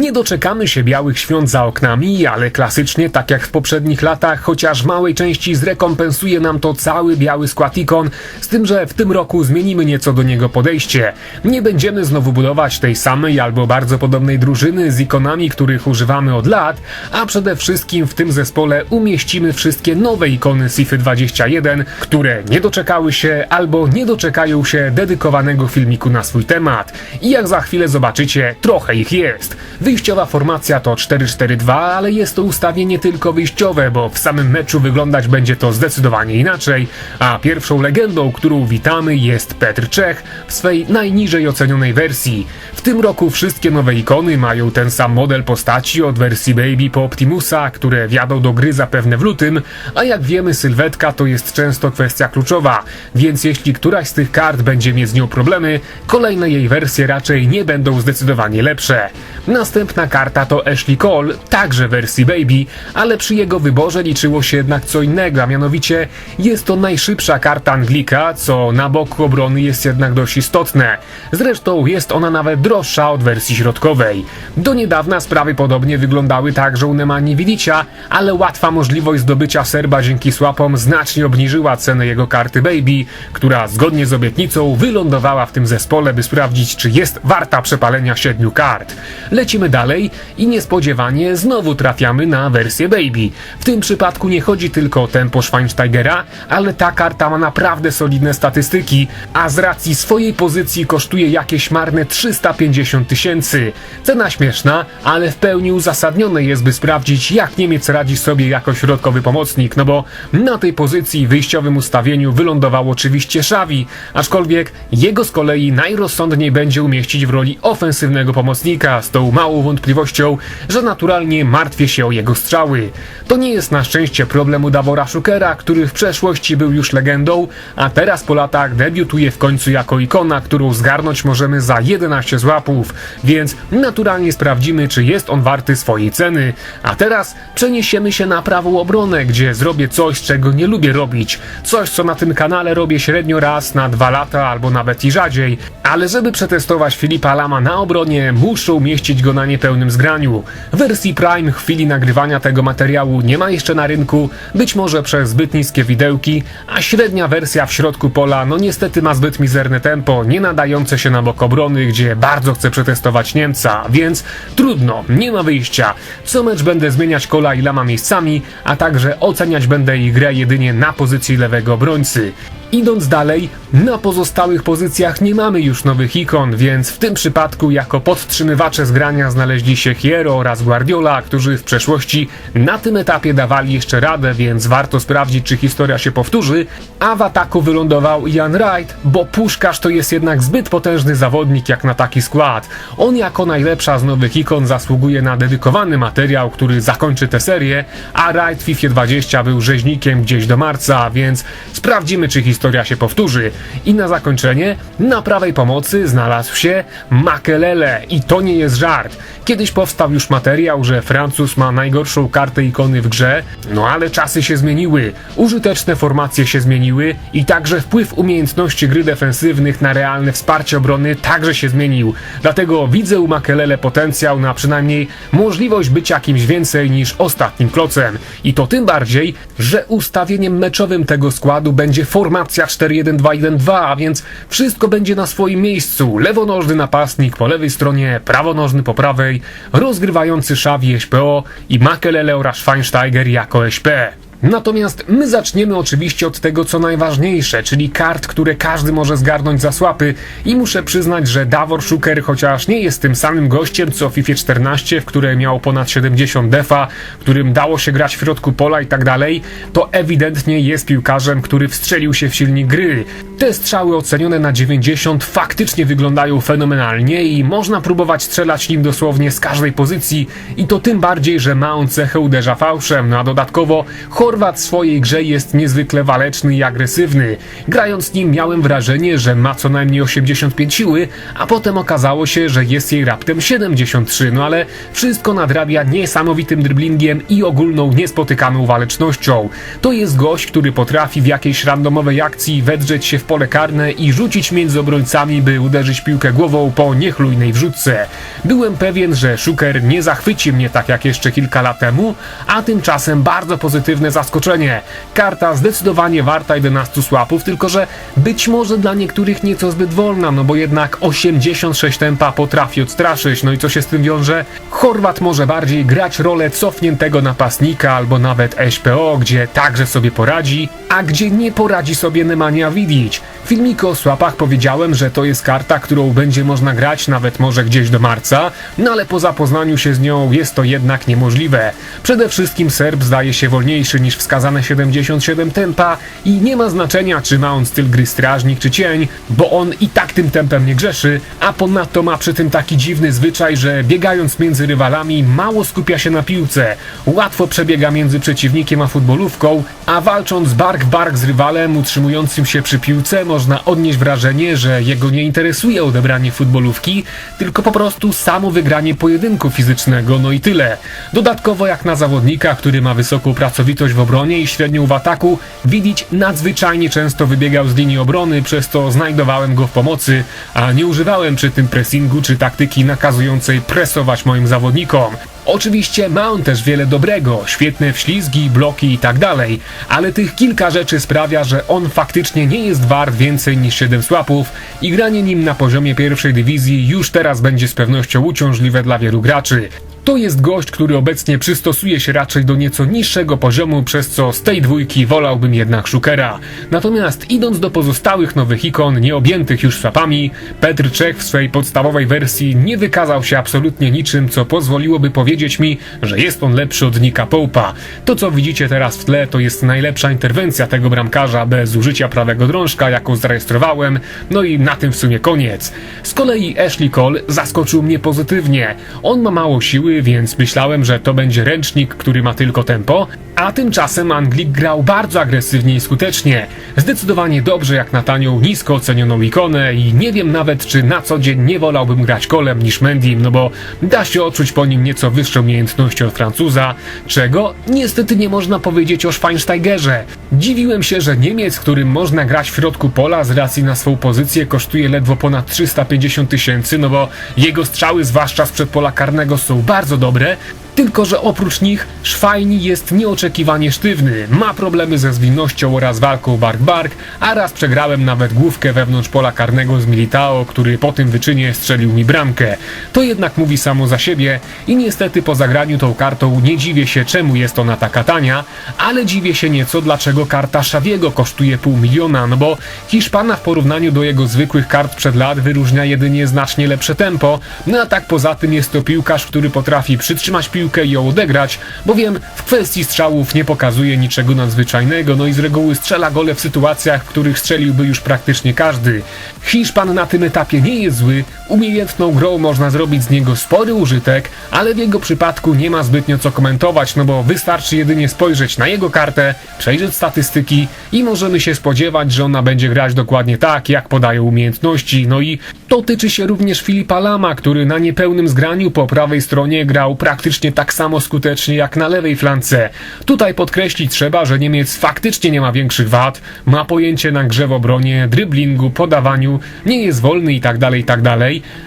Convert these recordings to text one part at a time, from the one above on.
Nie doczekamy się białych świąt za oknami, ale klasycznie, tak jak w poprzednich latach, chociaż w małej części zrekompensuje nam to cały biały skład ikon, z tym, że w tym roku zmienimy nieco do niego podejście. Nie będziemy znowu budować tej samej albo bardzo podobnej drużyny z ikonami, których używamy od lat, a przede wszystkim w tym zespole umieścimy wszystkie nowe ikony SIFy 21, które nie doczekały się albo nie doczekają się dedykowanego filmiku na swój temat. I jak za chwilę zobaczycie, trochę ich jest. Wyjściowa formacja to 4-4-2, ale jest to ustawienie tylko wyjściowe, bo w samym meczu wyglądać będzie to zdecydowanie inaczej, a pierwszą legendą, którą witamy jest Petr Czech w swej najniżej ocenionej wersji. W tym roku wszystkie nowe ikony mają ten sam model postaci od wersji Baby po Optimusa, które wjadą do gry zapewne w lutym, a jak wiemy sylwetka to jest często kwestia kluczowa, więc jeśli któraś z tych kart będzie mieć z nią problemy, kolejne jej wersje raczej nie będą zdecydowanie lepsze. Następna karta to Ashley Cole, także wersji Baby, ale przy jego wyborze liczyło się jednak co innego, a mianowicie jest to najszybsza karta Anglika, co na boku obrony jest jednak dość istotne. Zresztą jest ona nawet droższa od wersji środkowej. Do niedawna sprawy podobnie wyglądały także u Nemani Vidicia, ale łatwa możliwość zdobycia Serba dzięki słapom znacznie obniżyła cenę jego karty Baby, która zgodnie z obietnicą wylądowała w tym zespole, by sprawdzić, czy jest warta przepalenia siedmiu kart. Lecimy dalej i niespodziewanie znowu trafiamy na wersję Baby. W tym przypadku nie chodzi tylko o tempo Schweinsteigera, ale ta karta ma naprawdę solidne statystyki, a z racji swojej pozycji kosztuje jakieś marne 350 tysięcy. Cena śmieszna, ale w pełni uzasadnione jest, by sprawdzić, jak Niemiec radzi sobie jako środkowy pomocnik, no bo na tej pozycji w wyjściowym ustawieniu wylądował oczywiście Xavi, aczkolwiek jego z kolei najrozsądniej będzie umieścić w roli ofensywnego pomocnika, z tą małą wątpliwością, że naturalnie martwię się o jego strzały. To nie jest na szczęście problemu Davora Szukera, który w przeszłości był już legendą, a teraz po latach debiutuje w końcu jako ikona, którą zgarnąć możemy za 11 złapów, więc naturalnie sprawdzimy, czy jest on warty swojej ceny. A teraz przeniesiemy się na prawą obronę, gdzie zrobię coś, czego nie lubię robić. Coś, co na tym kanale robię średnio raz na dwa lata, albo nawet i rzadziej. Ale żeby przetestować Filipa Lama na obronie, muszę umieścić go na niepełnym zgraniu. Wersji Prime w chwili nagrywania tego materiału nie ma jeszcze na rynku, być może przez zbyt niskie widełki, a średnia wersja w środku pola no niestety ma zbyt mizerne tempo, nie nadające się na bok obrony, gdzie bardzo chcę przetestować Niemca, więc trudno, nie ma wyjścia. Co mecz będę zmieniać kola i lama miejscami, a także oceniać będę ich grę jedynie na pozycji lewego obrońcy. Idąc dalej, na pozostałych pozycjach nie mamy już nowych ikon, więc w tym przypadku jako podtrzymywacze zgrania znaleźli się Hiero oraz Guardiola, którzy w przeszłości na tym etapie dawali jeszcze radę, więc warto sprawdzić, czy historia się powtórzy, a w ataku wylądował Ian Wright, bo Puszkarz to jest jednak zbyt potężny zawodnik jak na taki skład. On jako najlepsza z nowych ikon zasługuje na dedykowany materiał, który zakończy tę serię, a Wright w FIFA 20 był rzeźnikiem gdzieś do marca, więc sprawdzimy, czy historia się powtórzy. I na zakończenie, na prawej pomocy znalazł się Makelele i to nie jest żart. Kiedyś powstał już materiał, że Francuz ma najgorszą kartę ikony w grze, no ale czasy się zmieniły, użyteczne formacje się zmieniły i także wpływ umiejętności gry defensywnych na realne wsparcie obrony także się zmienił. Dlatego widzę u Makelele potencjał na przynajmniej możliwość bycia kimś więcej niż ostatnim klocem. I to tym bardziej, że ustawieniem meczowym tego składu będzie formacja 4-1-2-1-2, a więc wszystko będzie na swoim miejscu. Lewonożny napastnik po lewej stronie, prawonożny po prawej, rozgrywający Xavi SPO i Makelele oraz Schweinsteiger jako SP. Natomiast my zaczniemy oczywiście od tego, co najważniejsze, czyli kart, które każdy może zgarnąć za słapy. I muszę przyznać, że Davor Szuker, chociaż nie jest tym samym gościem co FIFA 14, w której miał ponad 70 defa, którym dało się grać w środku pola i tak dalej, to ewidentnie jest piłkarzem, który wstrzelił się w silnik gry. Te strzały ocenione na 90 faktycznie wyglądają fenomenalnie i można próbować strzelać nim dosłownie z każdej pozycji. I to tym bardziej, że ma on cechę uderza fałszem, no a dodatkowo Chorwat w swojej grze jest niezwykle waleczny i agresywny. Grając nim miałem wrażenie, że ma co najmniej 85 siły, a potem okazało się, że jest jej raptem 73, no ale wszystko nadrabia niesamowitym dribblingiem i ogólną niespotykaną walecznością. To jest gość, który potrafi w jakiejś randomowej akcji wedrzeć się w pole karne i rzucić między obrońcami, by uderzyć piłkę głową po niechlujnej wrzutce. Byłem pewien, że Szuker nie zachwyci mnie tak jak jeszcze kilka lat temu, a tymczasem bardzo pozytywne zaskoczenie. Karta zdecydowanie warta 11 słapów, tylko że być może dla niektórych nieco zbyt wolna, no bo jednak 86 tempa potrafi odstraszyć, no i co się z tym wiąże? Chorwat może bardziej grać rolę cofniętego napastnika albo nawet SPO, gdzie także sobie poradzi, a gdzie nie poradzi sobie Nemanja Vidic. W filmiku o słapach powiedziałem, że to jest karta, którą będzie można grać nawet może gdzieś do marca, no ale po zapoznaniu się z nią jest to jednak niemożliwe. Przede wszystkim Serb zdaje się wolniejszy niż wskazane 77 tempa i nie ma znaczenia czy ma on styl gry strażnik czy cień, bo on i tak tym tempem nie grzeszy, a ponadto ma przy tym taki dziwny zwyczaj, że biegając między rywalami mało skupia się na piłce, łatwo przebiega między przeciwnikiem a futbolówką, a walcząc bark bark z rywalem utrzymującym się przy piłce można odnieść wrażenie, że jego nie interesuje odebranie futbolówki, tylko po prostu samo wygranie pojedynku fizycznego, no i tyle. Dodatkowo jak na zawodnika, który ma wysoką pracowitość w obronie i średnią w ataku, widzieć nadzwyczajnie często wybiegał z linii obrony, przez to znajdowałem go w pomocy, a nie używałem przy tym pressingu czy taktyki nakazującej presować moim zawodnikom. Oczywiście ma on też wiele dobrego, świetne wślizgi, bloki i tak ale tych kilka rzeczy sprawia, że on faktycznie nie jest wart więcej niż 7 słapów i granie nim na poziomie pierwszej dywizji już teraz będzie z pewnością uciążliwe dla wielu graczy. To jest gość, który obecnie przystosuje się raczej do nieco niższego poziomu, przez co z tej dwójki wolałbym jednak Szukera. Natomiast idąc do pozostałych nowych ikon, nieobjętych już swapami, Petr Czech w swej podstawowej wersji nie wykazał się absolutnie niczym, co pozwoliłoby powiedzieć mi, że jest on lepszy od Nika Pope'a. To co widzicie teraz w tle to jest najlepsza interwencja tego bramkarza bez użycia prawego drążka, jaką zarejestrowałem, no i na tym w sumie koniec. Z kolei Ashley Cole zaskoczył mnie pozytywnie. On ma mało siły, więc myślałem, że to będzie ręcznik, który ma tylko tempo, a tymczasem Anglik grał bardzo agresywnie i skutecznie. Zdecydowanie dobrze jak na tanią, nisko ocenioną ikonę i nie wiem nawet, czy na co dzień nie wolałbym grać kolem niż Mendim, no bo da się odczuć po nim nieco wyższe umiejętności od Francuza, czego niestety nie można powiedzieć o Schweinsteigerze. Dziwiłem się, że Niemiec, którym można grać w środku pola z racji na swą pozycję kosztuje ledwo ponad 350 tysięcy, no bo jego strzały, zwłaszcza z pola karnego, są bardzo dobre, tylko, że oprócz nich Szwajni jest nieoczekiwanie sztywny, ma problemy ze zwinnością oraz walką bark-bark, a raz przegrałem nawet główkę wewnątrz pola karnego z Militao, który po tym wyczynie strzelił mi bramkę. To jednak mówi samo za siebie i niestety po zagraniu tą kartą nie dziwię się czemu jest ona taka tania, ale dziwię się nieco dlaczego karta Szawiego kosztuje pół miliona, no bo Hiszpana w porównaniu do jego zwykłych kart przed lat wyróżnia jedynie znacznie lepsze tempo, no a tak poza tym jest to piłkarz, który potrafi przytrzymać piłkę piłkę i ją odegrać, bowiem w kwestii strzałów nie pokazuje niczego nadzwyczajnego, no i z reguły strzela gole w sytuacjach, w których strzeliłby już praktycznie każdy. Hiszpan na tym etapie nie jest zły, umiejętną grą można zrobić z niego spory użytek, ale w jego przypadku nie ma zbytnio co komentować, no bo wystarczy jedynie spojrzeć na jego kartę, przejrzeć statystyki i możemy się spodziewać, że ona będzie grać dokładnie tak, jak podają umiejętności. No i to tyczy się również Filipa Lama, który na niepełnym zgraniu po prawej stronie grał praktycznie tak samo skutecznie jak na lewej flance. Tutaj podkreślić trzeba, że Niemiec faktycznie nie ma większych wad, ma pojęcie na grze w obronie, dryblingu, podawaniu, nie jest wolny i tak dalej, i tak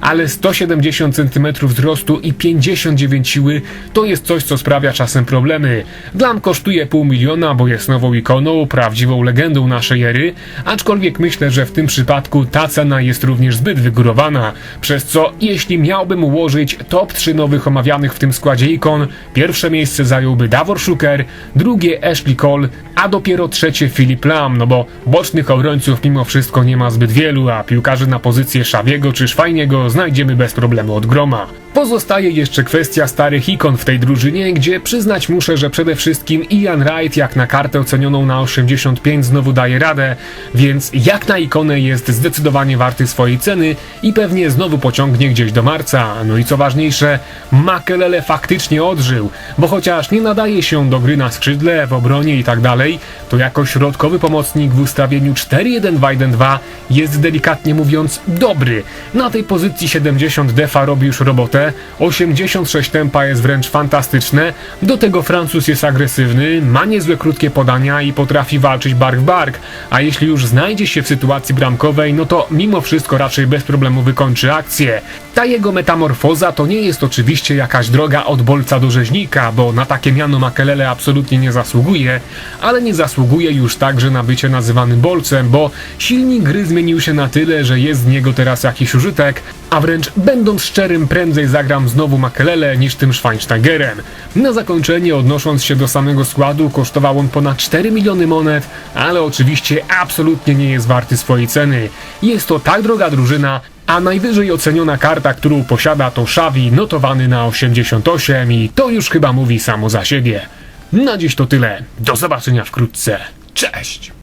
ale 170 cm wzrostu i 59 siły to jest coś, co sprawia czasem problemy. Dlam kosztuje pół miliona, bo jest nową ikoną, prawdziwą legendą naszej ery, aczkolwiek myślę, że w tym przypadku ta cena jest również zbyt wygórowana, przez co jeśli miałbym ułożyć top 3 nowych omawianych w tym składzie pierwsze miejsce zająłby Davor Szuker, drugie Ashley Cole, a dopiero trzecie Filip Lam, no bo bocznych obrońców mimo wszystko nie ma zbyt wielu, a piłkarzy na pozycję Szawiego czy Szwajniego znajdziemy bez problemu od groma. Pozostaje jeszcze kwestia starych ikon w tej drużynie, gdzie przyznać muszę, że przede wszystkim Ian Wright jak na kartę ocenioną na 85 znowu daje radę, więc jak na ikonę jest zdecydowanie warty swojej ceny i pewnie znowu pociągnie gdzieś do marca. No i co ważniejsze, Makelele faktycznie odżył, bo chociaż nie nadaje się do gry na skrzydle, w obronie i tak to jako środkowy pomocnik w ustawieniu 4-1-2-1-2 jest delikatnie mówiąc dobry. Na tej pozycji 70 defa robi już robotę, 86 tempa jest wręcz fantastyczne, do tego Francuz jest agresywny, ma niezłe krótkie podania i potrafi walczyć bark w bark, a jeśli już znajdzie się w sytuacji bramkowej, no to mimo wszystko raczej bez problemu wykończy akcję. Ta jego metamorfoza to nie jest oczywiście jakaś droga od bolca do rzeźnika, bo na takie miano Makelele absolutnie nie zasługuje, ale nie zasługuje już także na bycie nazywanym bolcem, bo silnik gry zmienił się na tyle, że jest z niego teraz jakiś użytek, a wręcz będąc szczerym, prędzej zagram znowu Makelele niż tym Schweinsteigerem. Na zakończenie, odnosząc się do samego składu, kosztował on ponad 4 miliony monet, ale oczywiście absolutnie nie jest warty swojej ceny. Jest to tak droga drużyna, a najwyżej oceniona karta, którą posiada to Xavi, notowany na 88 i to już chyba mówi samo za siebie. Na dziś to tyle. Do zobaczenia wkrótce. Cześć!